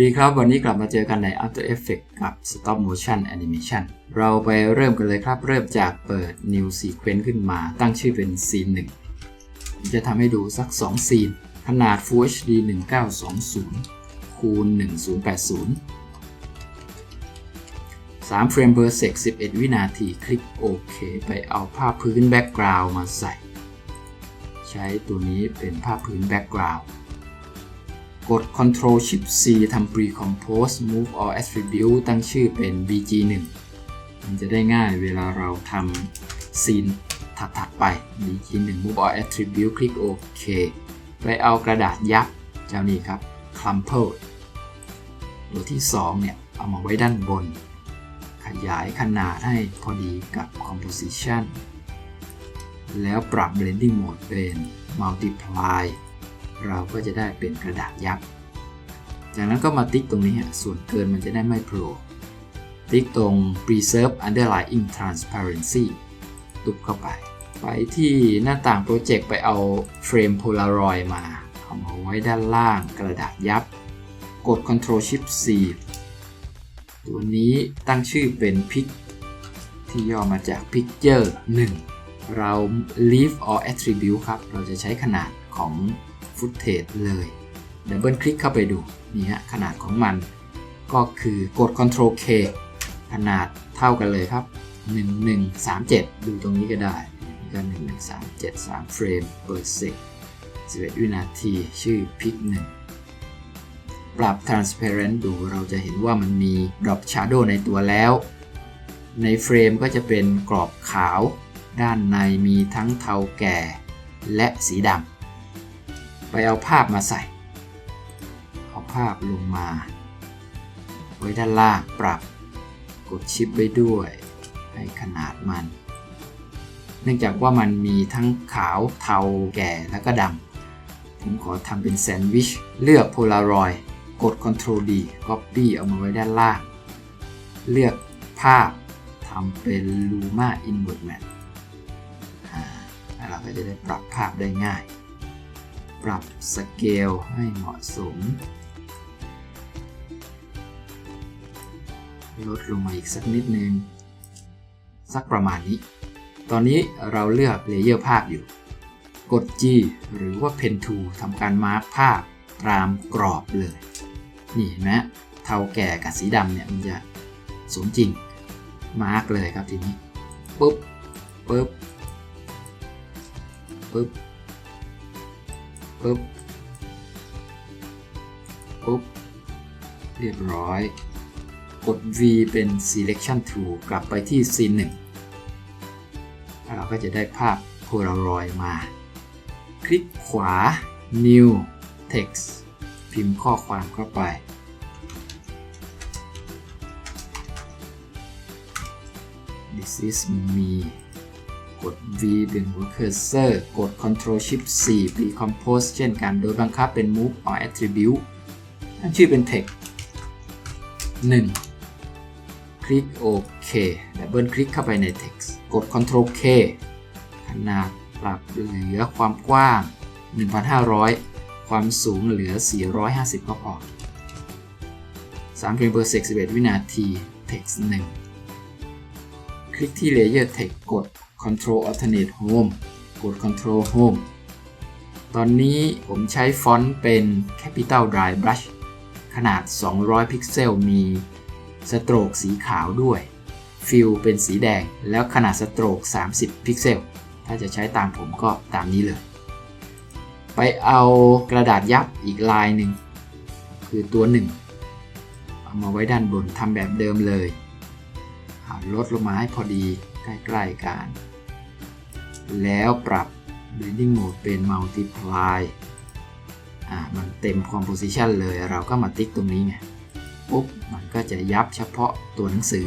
ดีครับ วันนี้กลับมาเจอกันใน After Effects กับ Stop Motion Animation เราไปเริ่มกันเลยครับ เริ่มจากเปิด New Sequence ขึ้นมา ตั้งชื่อเป็นซีน1ผมจะทำให้ดูสัก 2 ซีน ขนาด Full HD 1920 คูณ 1080 3เฟรม per sec 11 วินาที คลิกโอเค ไปเอาภาพพื้นแบ็กกราวด์มาใส่ ใช้ตัวนี้เป็นภาพพื้นแบ็กกราวด์ กด Ctrl Shift C ทำ Pre-compose Move All Attribute ตั้งชื่อเป็น BG1 มันจะได้ง่ายเวลาเราทำซีนถัดๆไป BG1 Move All Attribute คลิกโอเคไปเอากระดาษยับเจ้านี้ครับ Crumple ตัวที่ 2 เนี่ย เอามาไว้ด้านบน ขยายขนาดให้พอดีกับ Composition แล้วปรับ Blending Mode เป็น Multiply เราก็จะได้เป็นกระดาษยับจากนั้นก็มาติ๊กตรงนี้ส่วนเกินมันจะได้ไม่โผล่ ติ๊กตรง Preserve Underlying Transparency ตุบเข้าไป ไปที่หน้าต่างโปรเจกต์ไปเอาเฟรม Polaroid มา เอามาไว้ด้านล่างกระดาษยับ กด Ctrl Shift C ตัวนี้ตั้งชื่อเป็น Pic ที่ย่อมาจาก Picture 1 เรา Leave All Attribute ครับ เราจะใช้ขนาดของ ฟุตเทจเลยดับเบิลคลิกเข้าไปดูนี่ฮะขนาดของมัน ก็คือกด Ctrl K ขนาดเท่ากันเลยครับ 1137 ดูตรงนี้ก็ได้นี่ก็1137 3เฟรม per sec 11 วินาทีชื่อพิก1ปรับ transparent ดูเราจะเห็นว่ามันมี drop shadow ในตัวแล้ว ในเฟรมก็จะเป็นกรอบขาว ด้านในมีทั้งเทาแก่และสีดำ ไปเอาภาพมาใส่ เอาภาพลงมา ไว้ด้านล่างปรับ กดชิปไว้ด้วย ให้ขนาดมัน เนื่องจากว่ามันมีทั้งขาวเทาแก่แล้วก็ดำ ผมขอทำเป็นแซนด์วิช เลือกโพลารอยกด Ctrl D Copy เอามาไว้ด้านล่าง เลือกภาพทำเป็น Luma Invert Matte เราก็จะได้ปรับภาพได้ง่าย ปรับสเกลให้เหมาะสม ลดลงมาอีกสักนิดนึง สักประมาณนี้ ตอนนี้เราเลือกเลเยอร์ภาพอยู่ กด G หรือว่า Pen Tool ทำการมาร์กภาพตามกรอบเลย นี่เห็นไหมเทาแก่กับสีดำเนี่ยมันจะสมจริง มาร์กเลยครับทีนี้ ปุ๊บ ปุ๊บ ปุ๊บ ปุ๊บ ปุ๊บ เรียบร้อย กด V เป็น selection tool กลับไปที่ซีนหนึ่งเราก็จะได้ภาพ Polaroid มา คลิกขวา New Text พิมพ์ข้อความเข้าไป This is me กด V ดึงหัวเคอร์เซอร์ กด Ctrl Shift C Recompose เช่นกันโดยบังคับเป็น Move or Attribute ตั้งชื่อเป็น Text 1 คลิกโอเคดับเบิลคลิกเข้าไปใน Text กด Ctrl K ขนาดปรับเหลือความกว้าง 1,500 ความสูงเหลือ 450 ก็พอ3เฟรม per sec 11 วินาที Text 1คลิกที่ Layer Text กด Control Alternate Home กด Control Home ตอนนี้ผมใช้ฟอนต์เป็น Capital Dry Brush ขนาด 200 พิกเซล มีสโตรกสีขาวด้วย ฟิลเป็นสีแดง แล้วขนาดสโตรก 30 พิกเซล ถ้าจะใช้ตามผมก็ตามนี้เลย ไปเอากระดาษยับอีกลายหนึ่ง คือตัวหนึ่ง เอามาไว้ด้านบนทำแบบเดิมเลย ลดลงมาให้พอดีใกล้ๆกัน แล้วปรับ blending mode เป็น multiply อ่ามันเต็ม composition เลยเราก็มาติ๊กตรงนี้ไงปุ๊บมันก็จะยับเฉพาะตัวหนังสือ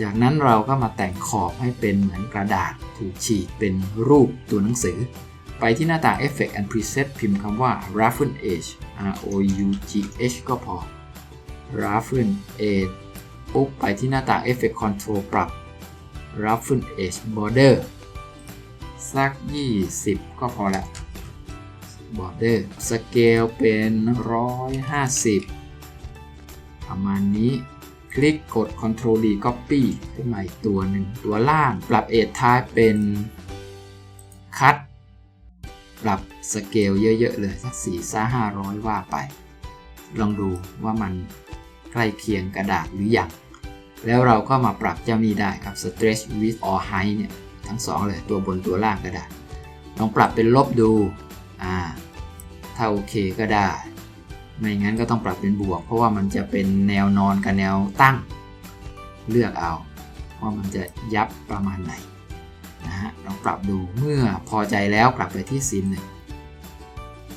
จากนั้นเราก็มาแต่งขอบให้เป็นเหมือนกระดาษถูกฉีกเป็นรูปตัวหนังสือ ไปที่หน้าต่าง Effect and Preset พิมพ์คำว่า Roughen Edge R O U G H ก็พอ Roughen Edge ปุ๊บไปที่หน้าต่าง Effect Control ปรับ Roughen Edge Border สัก 20 ก็พอล้ว Border สเกลเป็น 150 ประมาณนี้คลิกกด Ctrl D Copy ขึ้นมาอีกตัวหนึ่งตัวล่างปรับ Edge Type เป็น Cut ปรับสเกลเยอะ ๆ เลย สักสี่ซ่าห้าร้อยว่าไป ลองดูว่ามันใกล้เคียงกระดาษหรืออยังแล้วเราก็มาปรับเจ้านี้ได้ครับ stretch width or height เนี่ย ทั้งสองเลยตัวบนตัวล่างก็ได้ ลองปรับเป็นลบดูอ่าถ้าโอเคก็ได้ ไม่งั้นก็ต้องปรับเป็นบวก เพราะว่ามันจะเป็นแนวนอนกับแนวตั้ง เลือกเอา ว่ามันจะยับประมาณไหนนะฮะลองปรับดูเมื่อพอใจแล้วกลับไปที่ซีนหนึ่ง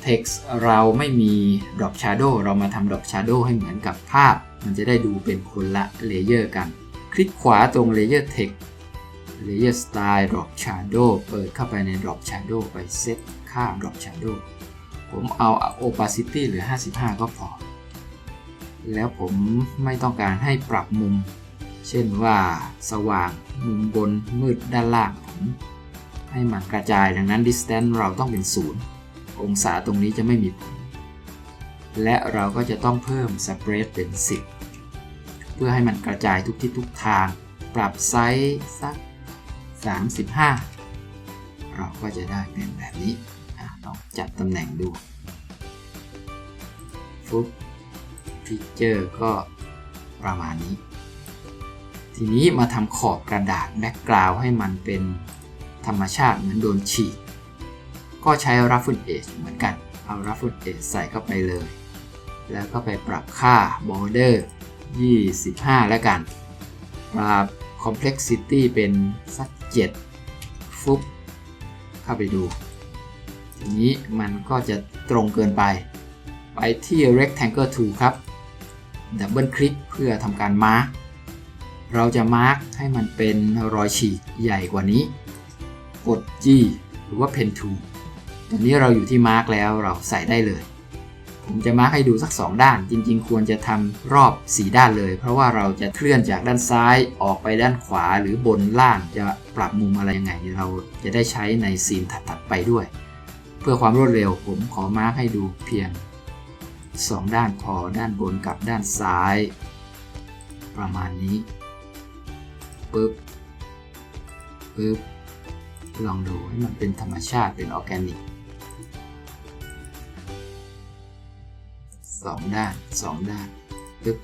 text เราไม่มี drop shadow เรามาทำ drop shadow ให้เหมือนกับภาพ มันจะได้ดูเป็นคนละเลเยอร์กัน คลิกขวาตรง layer text layer style drop shadow เปิดเข้าไปใน drop shadow ไปเซตค่า drop shadow ผมเอา opacity เหลือ 55 ก็พอ แล้วผมไม่ต้องการให้ปรับมุม เช่นว่าสว่างมุมบนมืดด้านล่างผมให้มันกระจายดังนั้น distance เราต้องเป็นศูนย์องศาตรงนี้จะไม่มีผลและเราก็จะต้องเพิ่ม spread เป็น 10 เพื่อให้มันกระจายทุกทิศทุกทาง ปรับไซส์สัก 35 เราก็จะได้เป็นแบบนี้ลองจัดตำแหน่งดูฟุตพิเจอร์ก็ประมาณนี้ ทีนี้มาทำขอบกระดาษแบ็กกราวให้มันเป็นธรรมชาติเหมือนโดนฉีก ก็ใช้ Ruffle Edge เหมือนกัน เอา Ruffle Edge ใส่เข้าไปเลย แล้วก็ไปปรับค่า Border 25 แล้วกัน ปรับ Complexity เป็นสัก 7ฟุบเข้าไปดู ทีนี้มันก็จะตรงเกินไป ไปที่ Rectangle Tool ครับดับเบิลคลิกเพื่อทำการมาร์กเราจะมาร์กให้มันเป็นรอยฉีกใหญ่กว่านี้ กด G หรือว่า Pen Tool ตอนนี้เราอยู่ที่มาร์กแล้วเราใส่ได้เลย ผมจะมาร์กให้ดูสัก 2 ด้าน จริง ๆ ควรจะทำรอบ 4 ด้านเลย เพราะว่าเราจะเคลื่อนจากด้านซ้ายออกไปด้านขวาหรือบนล่างจะ ปรับมุมอะไรยังไง เราจะได้ใช้ในซีนถัดๆไปด้วย เพื่อความรวดเร็วผมขอมาร์กให้ดูเพียง 2 ด้านพอด้านบนกับด้านซ้าย ประมาณนี้ปึ๊บปึ๊บลองดูให้มันเป็นธรรมชาติเป็นออร์แกนิกสองด้านสองด้านปึ๊บ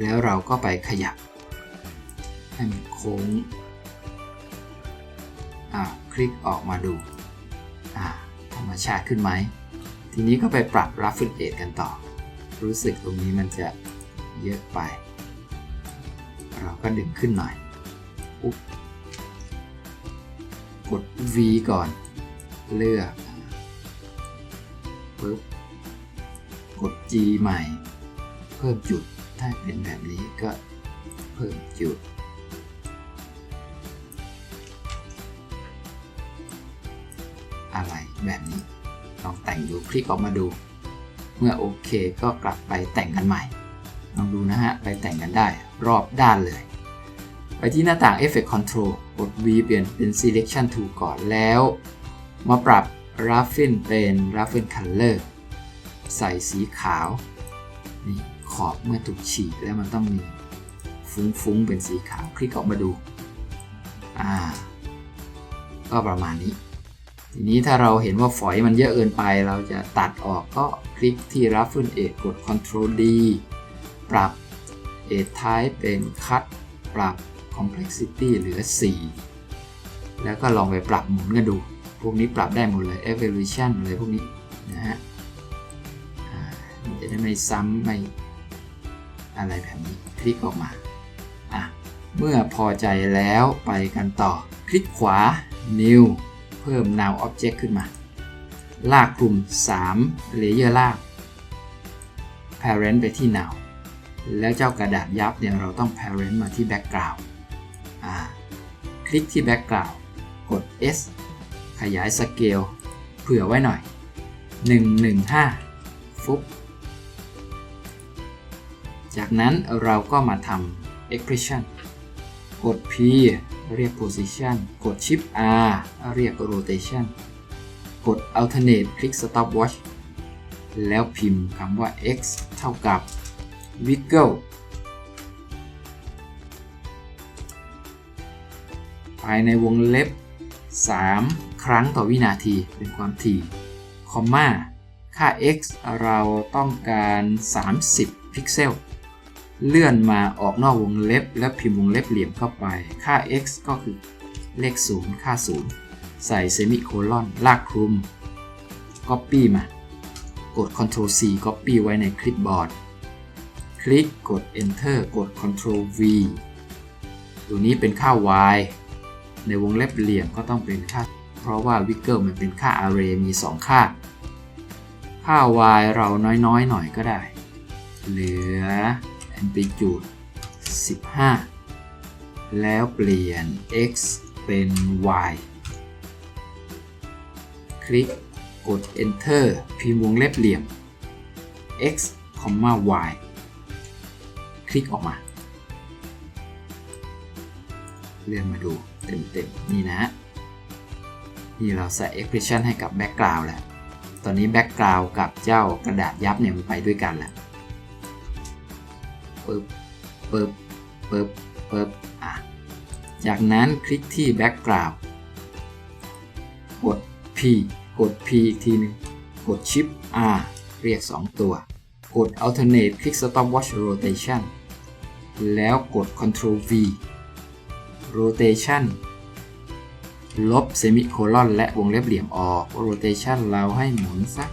แล้วเราก็ไปขยับ ให้มันโค้งอ่าคลิกออกมาดูอ่าธรรมชาติขึ้นไหม ทีนี้ก็ไปปรับ Ruffle Edge กันต่อ รู้สึกตรงนี้มันจะเยอะไป เราก็ดึงขึ้นหน่อยอุ๊บกด V ก่อน เลือกปึ๊บกด G ใหม่ เพิ่มจุด ถ้าเป็นแบบนี้ก็เพิ่มจุด อะไรแบบนี้ ลองแต่งดูคลิกออกมาดู เมื่อโอเคก็กลับไปแต่งกันใหม่ ลองดูนะฮะ ไปแต่งกันได้รอบด้านเลย ไปที่หน้าต่าง Effect Control กด V เปลี่ยนเป็น Selection Tool ก่อนแล้ว มาปรับ Ruffin เป็น Ruffin Color ใส่สีขาวนี่ ขอบเมื่อถูกฉีกแล้วมันต้องมีฟุ้งๆเป็นสีขาวคลิกออกมาดู อ่า ก็ประมาณนี้ ทีนี้ถ้าเราเห็นว่าฝอยมันเยอะเกินไป เราจะตัดออกก็คลิกที่ Ruffle Edge กด Ctrl D ปรับ Edge Type เป็น Cut ปรับ Complexity เหลือ 4 แล้วก็ลองไปปรับหมุนกันดู พวกนี้ปรับได้หมดเลย Evolution อะไรพวกนี้นะฮะจะได้ไม่ซ้ำไม่ อะไรแบบนี้คลิกออกมาอะเมื่อพอใจแล้วไปกันต่อ คลิกขวา New เพิ่ม Now Object ขึ้นมา ลากกลุ่ม3เลเยอร์ลาง Parent ไปที่ Now แล้วเจ้ากระดาษยับเนี่ยเราต้อง Parent มาที่ Background อ่าคลิกที่ Background กด S ขยายสเกลเผื่อไว้หน่อย 115 ฟุบ จากนั้นเราก็มาทำ Expression กด P เรียก Position กด Shift R เรียก Rotation กด alternate คลิก stopwatch แล้วพิมพ์คำว่า x เท่ากับ wiggle ภายในวงเล็บ 3 ครั้งต่อวินาทีเป็นความถี่คอมมาค่า x เราต้องการ 30 พิกเซล เลื่อนมาออกนอกวงเล็บ แล้วพิมพ์วงเล็บเหลี่ยมเข้าไป ค่า x ก็คือเลข 0 ค่า 0 ใส่เซมิโคลอน ลากคลุม Copy มา กด Ctrl C Copy ไว้ในคลิปบอร์ด คลิกกด Enter กด Ctrl V ตัวนี้เป็นค่า y ในวงเล็บเหลี่ยมก็ต้องเป็นค่า เพราะว่า Wiggle มันเป็นค่า Array มี 2 ค่า ค่า y เราน้อยๆ หน่อยก็ได้ เหลือ amplitude 15 แล้วเปลี่ยน x เป็น y คลิกกด enter พิมพ์วงเล็บเหลี่ยม x, y คลิกออกมา เลื่อนมาดูเต็มๆ นี่นะ นี่เราใส่ expression ให้กับ background แล้ว ตอนนี้ background กับเจ้ากระดาษยับเนี่ยมันไปด้วยกันแล้ว ปึ๊บปึ๊บปึ๊บปึ๊บอะจากนั้นคลิกที่ background กด P กด P อีกทีหนึง กด Shift R เรียก 2 ตัว กด alternate คลิก stopwatch rotation แล้วกด Ctrl V rotation ลบเซมิโคลอนและวงเล็บเหลี่ยมออก rotation เราให้หมุนสัก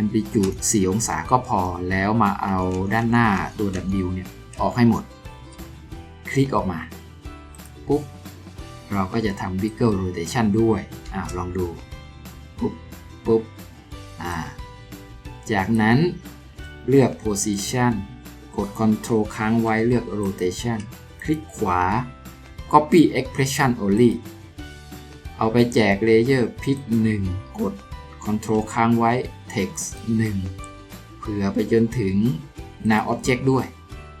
amplitude 4องศาก็พอ แล้วมาเอาด้านหน้าตัว W เนี่ย ออกให้หมด คลิกออกมา ปุ๊บ เราก็จะทำ wiggle rotation ด้วยอ่าลองดู ปุ๊บ ปุ๊บ อ่า จากนั้นเลือก position กด control ค้างไว้เลือก rotation คลิกขวา copy expression only เอาไปแจกเลเยอร์พิก1กด control ค้างไว้ text 1 เผื่อไปจนถึง now object ด้วย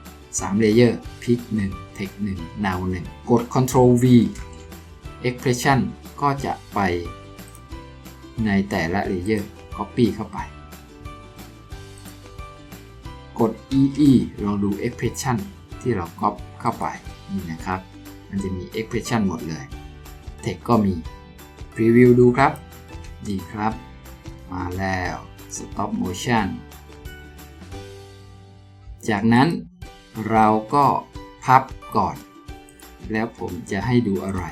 3เลเยอร์พิก1 text 1 now 1 กด control v expression ก็จะไปในแต่ละเลเยอร์ copy เข้าไป กด ee ลองดู expression ที่เรา copy เข้าไป นี่นะครับ มันจะมี expression หมดเลย text ก็มี preview ดูครับ ดีครับ มาแล้ว stop motion จากนั้นเราก็พับก่อน แล้วผมจะให้ดูอะไร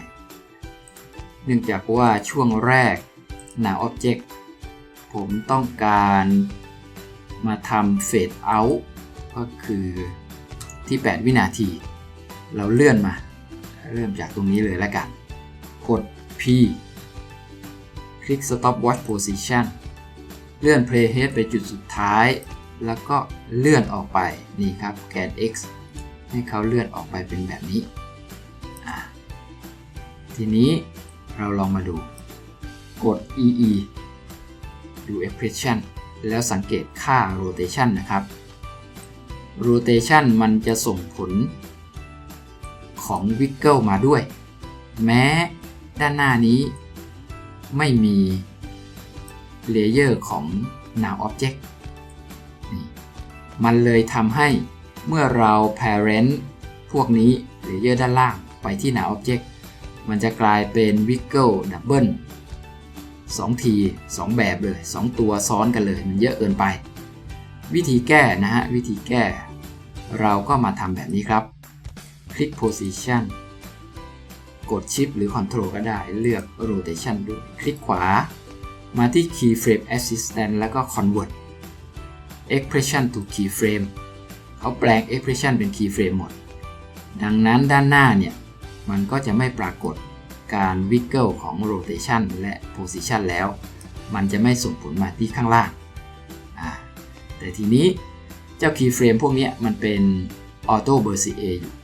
เนื่องจากว่าช่วงแรกหน้า Object ผมต้องการมาทำ Fade Out ก็คือที่ 8 วินาที เราเลื่อนมา เริ่มจากตรงนี้เลยแล้วกัน กด P คลิก Stop Watch Position เลื่อน Playhead ไปจุดสุดท้าย แล้วก็เลื่อนออกไปนี่ครับแกน X ให้เขาเลื่อนออกไปเป็นแบบนี้ ทีนี้เราลองมาดู กด EE ดู expression แล้วสังเกตค่า rotation นะครับ rotation มันจะส่งผลของ wiggle มาด้วย แม้ด้านหน้านี้ไม่มี เลเยอร์ของ now object มันเลยทำให้เมื่อเรา parent พวกนี้เลเยอร์ด้านล่างไปที่ now object มันจะกลายเป็น wiggle double 2 ที 2 แบบเลย 2 ตัวซ้อนกันเลย มันเยอะเกินไป วิธีแก้นะฮะ วิธีแก้ เราก็มาทำแบบนี้ครับ คลิก position กด shift หรือ control ก็ได้ เลือก rotation ด้วย คลิกขวา มาที่ keyframe assistant แล้วก็ convert expression to keyframe เขาแปลง expression เป็น keyframe หมด ดังนั้นด้านหน้าเนี่ย มันก็จะไม่ปรากฏการ wiggle ของ rotation และ position แล้ว มันจะไม่ส่งผลมาที่ข้างล่าง แต่ทีนี้เจ้า keyframe พวกนี้มันเป็น auto b e r c a อยู่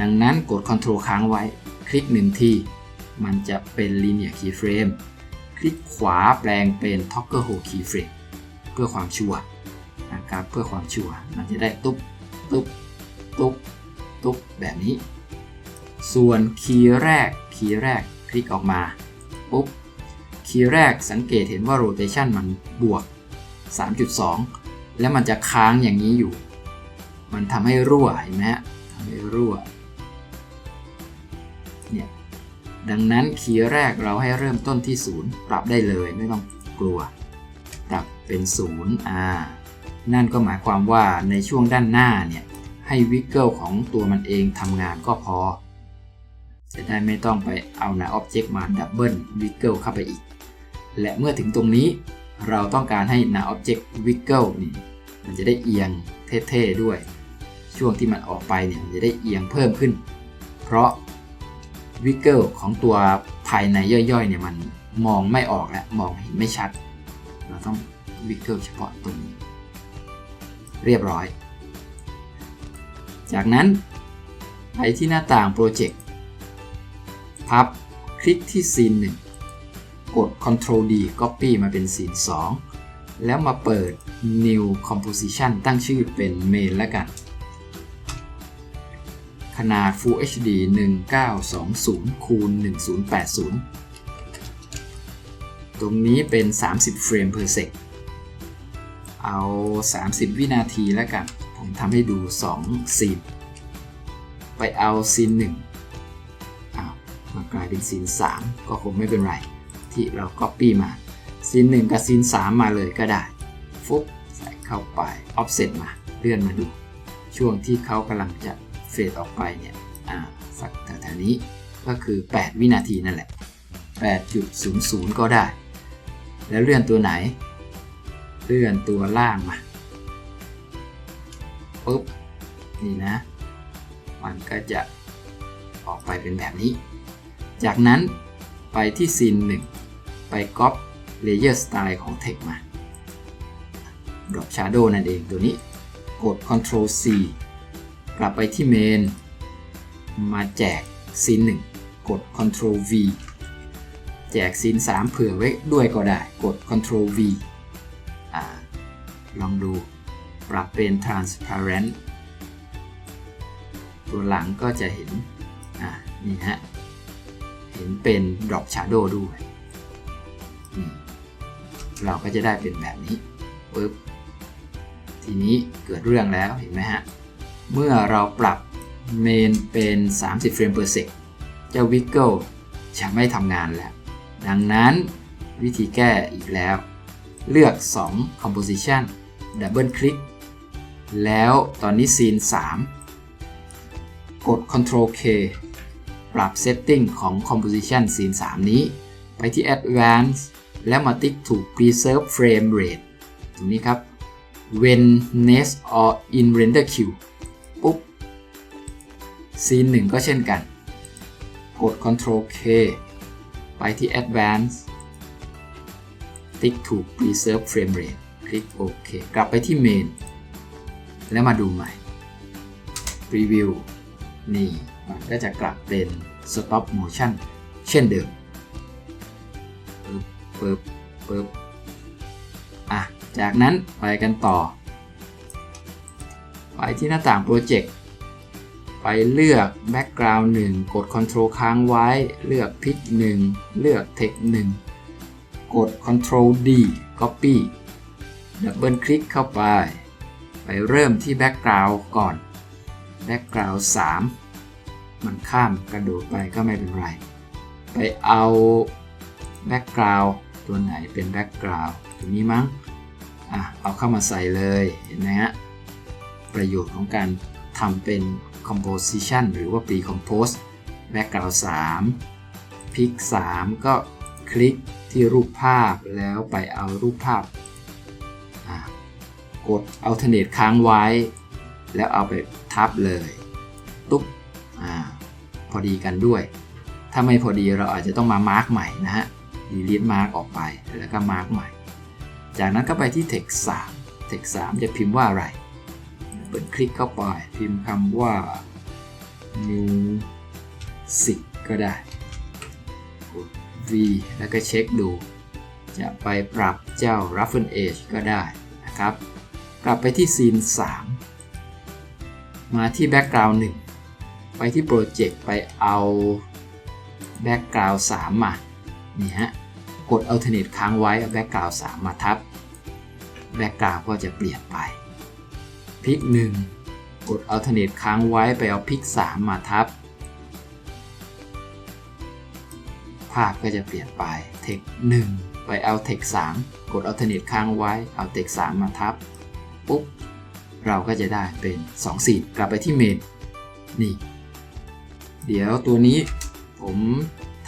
ดังนั้นกด control ค้างไว้ คลิกหนึ่งที มันจะเป็น linear keyframe คลิกขวาแปลงเป็น toggle hole keyframe เพื่อความชัวร์นะครับเพื่อความชัวร์มันจะได้ตุ๊บตุ๊บตุ๊บตุ๊บแบบนี้ ส่วนคีย์แรกคีย์แรกคลิกออกมาปุ๊บคีย์แรกสังเกตเห็นว่า rotation มันบวก 3.2 แล้วมันจะค้างอย่างนี้อยู่ มันทำให้รั่วเห็นไหมฮะทำให้รั่วเนี่ย ดังนั้นคีย์แรกเราให้เริ่มต้นที่ 0 ปรับได้เลยไม่ต้องกลัว ปรับเป็น 0อ่านั่นก็หมายความว่าในช่วงด้านหน้าเนี่ยให้วิกเกิลของตัวมันเองทำงานก็พอ จะได้ไม่ต้องไปเอาหน้าอ็อบเจกต์มาดับเบิลวิกเกิลเข้าไปอีก และเมื่อถึงตรงนี้เราต้องการให้หน้าอ็อบเจกต์วิกเกิลนี่มันจะได้เอียงเท่ๆด้วย ช่วงที่มันออกไปเนี่ยมันจะได้เอียงเพิ่มขึ้น เพราะ วิกเกิลของตัวภายในย่อยๆเนี่ยมันมองไม่ออกและมองเห็นไม่ชัด เราต้องวิกเกิลเฉพาะตรงนี้ เรียบร้อย จากนั้นไปที่หน้าต่างโปรเจกต์พับคลิกที่ซีน1กด Ctrl D Copy มาเป็นซีน2แล้วมาเปิด New Composition ตั้งชื่อเป็น Main แล้วกัน ขนาด Full HD 1920คูณ1080 ตรงนี้เป็น 30 เฟรม per sec เอา 30 วินาทีแล้วกัน ผมทำให้ดู 2 ซีน ไปเอาซีน1อ้าวมากลายเป็นซีน 3 ก็คงไม่เป็นไร ที่เรา Copy มา ซีน 1 กับซีน 3 มาเลยก็ได้ ฟุบใส่เข้าไป Offset มา เลื่อนมาดู ช่วงที่เขากำลังจะ เฟดออกไปเนี่ยสักแถวๆนี้ก็คือ 8 วินาทีนั่นแหละ 8.00 ก็ได้ แล้วเลื่อนตัวไหน เลื่อนตัวล่างมาปุ๊บนี่นะ มันก็จะออกไปเป็นแบบนี้ จากนั้นไปที่ซีน1ไปก๊อปเลเยอร์สไตล์ของ Text มา Drop Shadow นั่นเองตัวนี้ กด Ctrl C กลับไปที่เมน มาแจกซีน1กด Ctrl V แจกซีน3เผื่อไว้ด้วยก็ได้ กด Ctrl V อลองดูปรับเป็น transparent ตัวหลังก็จะเห็น นี่ฮะ เห็นเป็น drop shadow ด้วยเราก็จะได้เป็นแบบนี้ปึ๊บทีนี้เกิดเรื่องแล้วเห็นไหมฮะ เมื่อเราปรับเมนเป็น 30 เฟรมเปอร์เซกเจ้าวิกเกิลจะไม่ทำงานแล้ว ดังนั้นวิธีแก้อีกแล้ว เลือก 2 composition ดับเบิลคลิกแล้วตอนนี้ซีน 3 กด Ctrl K ปรับ Setting ของ Composition ซีน 3 นี้ ไปที่ Advanced แล้วมาติ๊กถูก Preserve Frame Rate ตรงนี้ครับ When next or in Render Queue ซีน1ก็เช่นกัน กด Ctrl K ไปที่ advanced ติ๊กถูก preserve frame rate คลิกโอเค กลับไปที่ main แล้วมาดูใหม่ preview นี่ มันก็จะกลับเป็น stop motion เช่นเดิมปึ๊บปึ๊บปึ๊บอะ จากนั้นไปกันต่อ ไปที่หน้าต่างโปรเจกต์ ไปเลือก background 1 กด control ค้างไว้ เลือก pick 1 เลือก text 1 กด control D copy ดับเบิลคลิกเข้าไป ไปเริ่มที่ background ก่อน background 3 มันข้ามกระโดดไปก็ไม่เป็นไร ไปเอา background ตัวไหนเป็น background ตัวนี้มั้ง อะ เอาเข้ามาใส่เลย เห็นไหมฮะ ประโยชน์ของการทำเป็น composition หรือว่า pre-compose background 3 pick 3 ก็คลิกที่รูปภาพแล้วไปเอารูปภาพ กด alternate ค้างไว้ แล้วเอาไปทับเลย ตุ๊บอพอดีกันด้วย ถ้าไม่พอดีเราอาจจะต้องมามาร์กใหม่นะฮะ delete mark ออกไปแล้วก็มาร์กใหม่ จากนั้นก็ไปที่ text 3 text 3 จะพิมพ์ว่าอะไร ปิดคลิกเข้าไป พิมพ์คำว่า music ก็ได้กด V แล้วก็เช็คดู จะไปปรับเจ้า Roughen Edge ก็ได้นะครับ กลับไปที่ซีน 3 มาที่ Background 1 ไปที่ Project ไปเอา Background 3 มานี่ฮะกด alternate ค้างไว้เอา background 3 มาทับ background ก็จะเปลี่ยนไป พลิก 1 กด alternate ค้างไว้ไปเอาพลิก 3 มาทับ ภาพก็จะเปลี่ยนไป text 1ไปเอา text 3กด alternate ค้างไว้เอา text 3มาทับ ปุ๊บ เราก็จะได้เป็น2สีกลับไปที่เมนนี่ เดี๋ยวตัวนี้ผม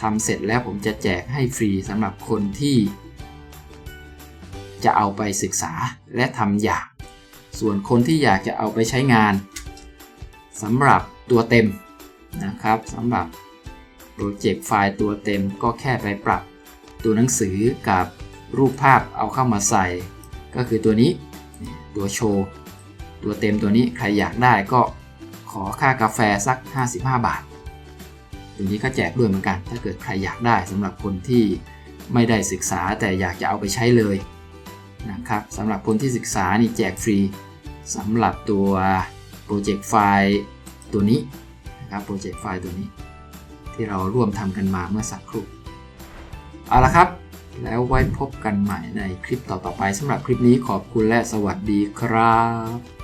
ทำเสร็จแล้วผมจะแจกให้ฟรีสำหรับคนที่ จะเอาไปศึกษาและทำอย่าง ส่วนคนที่อยากจะเอาไปใช้งานสำหรับตัวเต็มนะครับสำหรับโปรเจกต์ไฟล์ตัวเต็มก็แค่ไปปรับตัวหนังสือกับรูปภาพเอาเข้ามาใส่ ก็คือตัวนี้ตัวโชว์ ตัวเต็มตัวนี้ใครอยากได้ก็ขอค่ากาแฟสัก 55 บาท ตัวนี้ก็แจกด้วยเหมือนกัน ถ้าเกิดใครอยากได้สำหรับคนที่ไม่ได้ศึกษาแต่อยากจะเอาไปใช้เลยนะครับสำหรับคนที่ศึกษานี่แจกฟรี สำหรับตัวโปรเจกต์ไฟล์ตัวนี้นะครับโปรเจกต์ไฟล์ตัวนี้ ที่เราร่วมทำกันมาเมื่อสักครู่เอาละครับแล้วไว้พบกันใหม่ในคลิปต่อๆไปสำหรับคลิปนี้ขอบคุณและสวัสดีครับ